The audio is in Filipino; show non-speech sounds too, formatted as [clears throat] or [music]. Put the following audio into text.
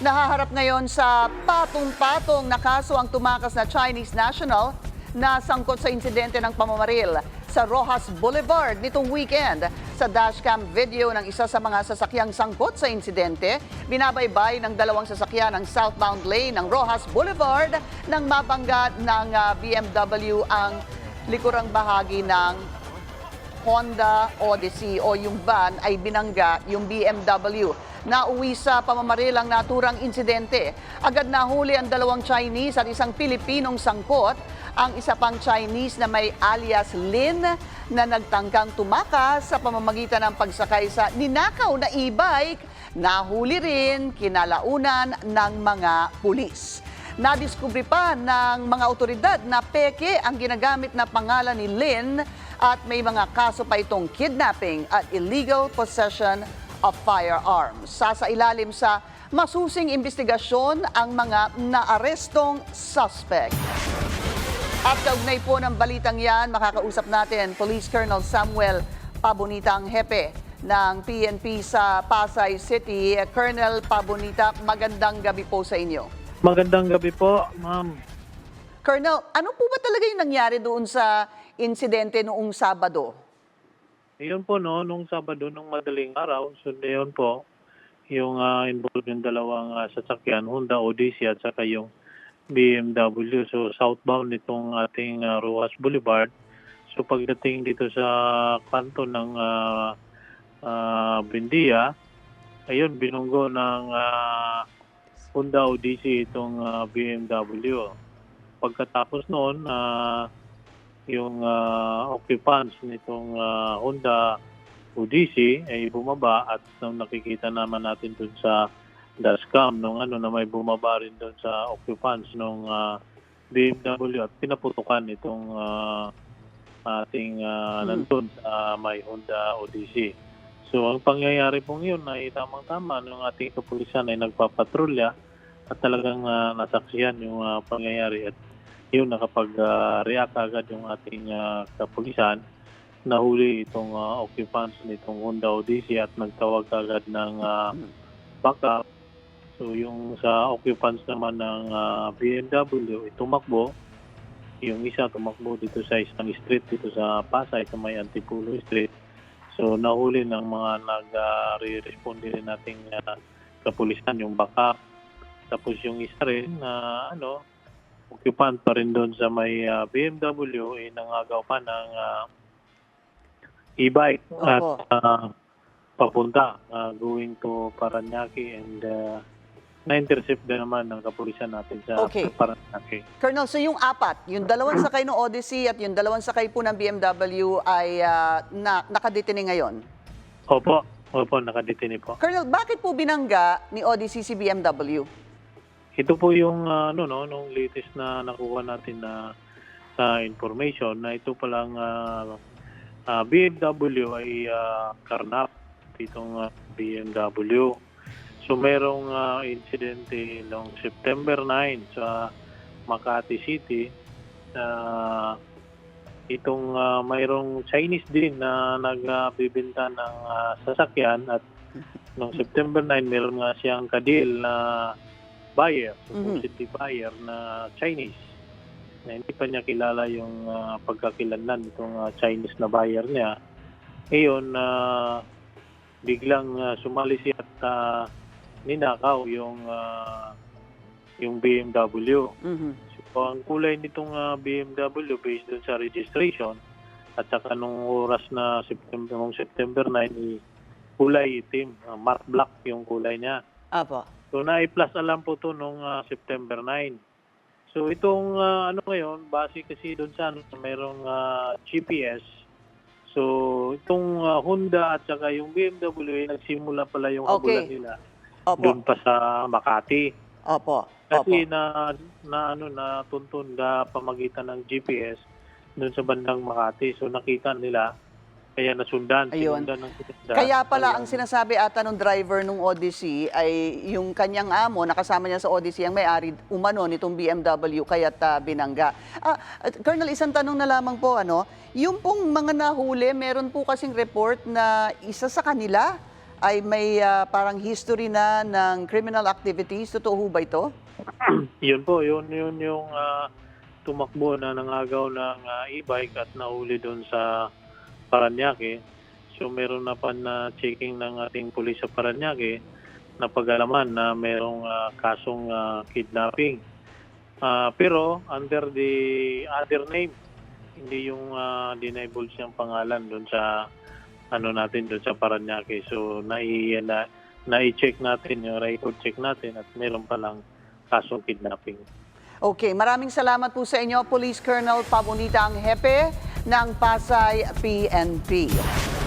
Nahaharap ngayon sa patong-patong na kaso ang tumakas na Chinese national na sangkot sa insidente ng pamamaril sa Rojas Boulevard nitong weekend. Sa dashcam video ng isa sa mga sasakyang sangkot sa insidente, binabaybay ng dalawang sasakyan ng southbound lane ng Rojas Boulevard nang mabangga ng ah, BMW ang likurang bahagi ng Honda Odyssey o yung van ay binangga yung BMW. Nauwi sa pamamaril ang naturang insidente. Agad nahuli ang dalawang Chinese at isang Pilipinong sangkot. Ang isa pang Chinese na may alias Lin na nagtangkang tumakas sa pamamagitan ng pagsakay sa ninakaw na e-bike. Nahuli rin kinalaunan ng mga pulis. Nadiskubre pa ng mga otoridad na peke ang ginagamit na pangalan ni Lin at may mga kaso pa itong kidnapping at illegal possession of firearms. Sasailalim sa masusing investigasyon ang mga naarestong suspect. At kaugnay po ng balitang yan, makakausap natin Police Colonel Samuel Pabonita, ang hepe ng PNP sa Pasay City. Colonel Pabonita, magandang gabi po sa inyo. Magandang gabi po, ma'am. Colonel, ano po ba talaga yung nangyari doon sa insidente noong Sabado? Iyon po no, nung Sabado, nung madaling araw, so yun po, yung ah, involved yung dalawang ah, sasakyan, Honda Odyssey at saka yung BMW. So southbound itong ating ah, Ruas Boulevard. So pagdating dito sa kanto ng ah, ah, Bindia, ayun, binunggo ng ah, Honda Odyssey itong ah, BMW. Pagkatapos noon, ah, yung ah, occupants nitong ah, Honda Odyssey ay bumaba at nung nakikita naman natin dun sa dashcam nung ano na may bumaba rin dun sa occupants nung ah, BMW at pinaputukan itong ah, ating uh, nandun sa may Honda Odyssey. So ang pangyayari pong yun ay tamang-tama nung ating kapulisan ay nagpapatrolya at talagang ah, nasaksihan yung ah, pangyayari at yun nakapag-react agad yung ating ah, kapulisan nahuli itong ah, occupants nitong Honda Odyssey at nagtawag agad ng ah, backup. So yung sa occupants naman ng ah, BMW, tumakbo. Yung isa tumakbo dito sa isang street dito sa Pasay sa may Antipulo Street. So nahuli ng mga nag-re-respond din nating ah, kapulisan yung backup. Tapos yung isa rin na ano, occupant pa rin doon sa may ah, BMW ay nangagaw pa ng ah, e-bike at Opo. ah, papunta ah, going to Paranaque and ah, na-intercept din naman ng kapulisan natin sa Okay. Paranaque. Colonel, so yung apat, yung dalawang [clears throat] sakay ng Odyssey at yung dalawang sakay po ng BMW ay ah, na, nakadetine ngayon. Opo, opo, nakadetine po. Colonel, bakit po binangga ni Odyssey si BMW? Ito po yung ah, ano no, nung latest na nakuha natin na sa information na ito palang ah, ah, BMW ay ah, karnap itong ah, BMW. So merong ah, insidente noong September 9 sa Makati City na itong ah, mayroong Chinese din na nagbibenta ng ah, sasakyan at noong September 9 meron nga siyang kadil na buyer, supposedly buyer na Chinese na hindi pa niya kilala yung ah, pagkakilanlan nitong ah, Chinese na buyer niya. Ngayon, na biglang ah, sumali siya at ah, ninakaw yung ah, yung BMW. Mhm. So, ang kulay nitong ah, BMW based dun sa registration at saka nung oras na September, nung September 9, eh, kulay itim, ah, matte black yung kulay niya. Apo. So na-plus alam po to nung ah, September 9. So itong ah, ano ngayon, base kasi doon sa ano, mayroong ah, GPS. So itong ah, Honda at saka yung BMW ay nagsimula pala yung Okay. habulan nila Opo. doon pa sa Makati. Opo. Kasi Opo. na na ano na tuntun na pamagitan ng GPS doon sa bandang Makati. So nakita nila kaya nasundan, Ayun. sinundan ng sinundan. Kaya pala ang Ayun. sinasabi ata ng driver ng Odyssey ay yung kanyang amo, nakasama niya sa Odyssey, ang may-ari umano nitong BMW, kaya't ah, binangga. Ah, Colonel, isang tanong na lamang po, ano, yung pong mga nahuli, meron po kasing report na isa sa kanila ay may ah, parang history na ng criminal activities. Totoo ho ba ito? [clears throat] yun po, yun, yun yung ah, tumakbo na nangagaw ng ah, e-bike at nahuli doon sa Paranaque. So meron na pa na checking ng ating pulis sa Paranaque na pag-alaman na merong ah, kasong ah, kidnapping. Ah, pero under the other name, hindi yung uh, dinivulge niyang pangalan doon sa ano natin doon sa Paranaque. So nai na na-check natin yung record check natin at meron pa lang kasong kidnapping. Okay, maraming salamat po sa inyo, Police Colonel Pabonita ang hepe ng Pasay PNP.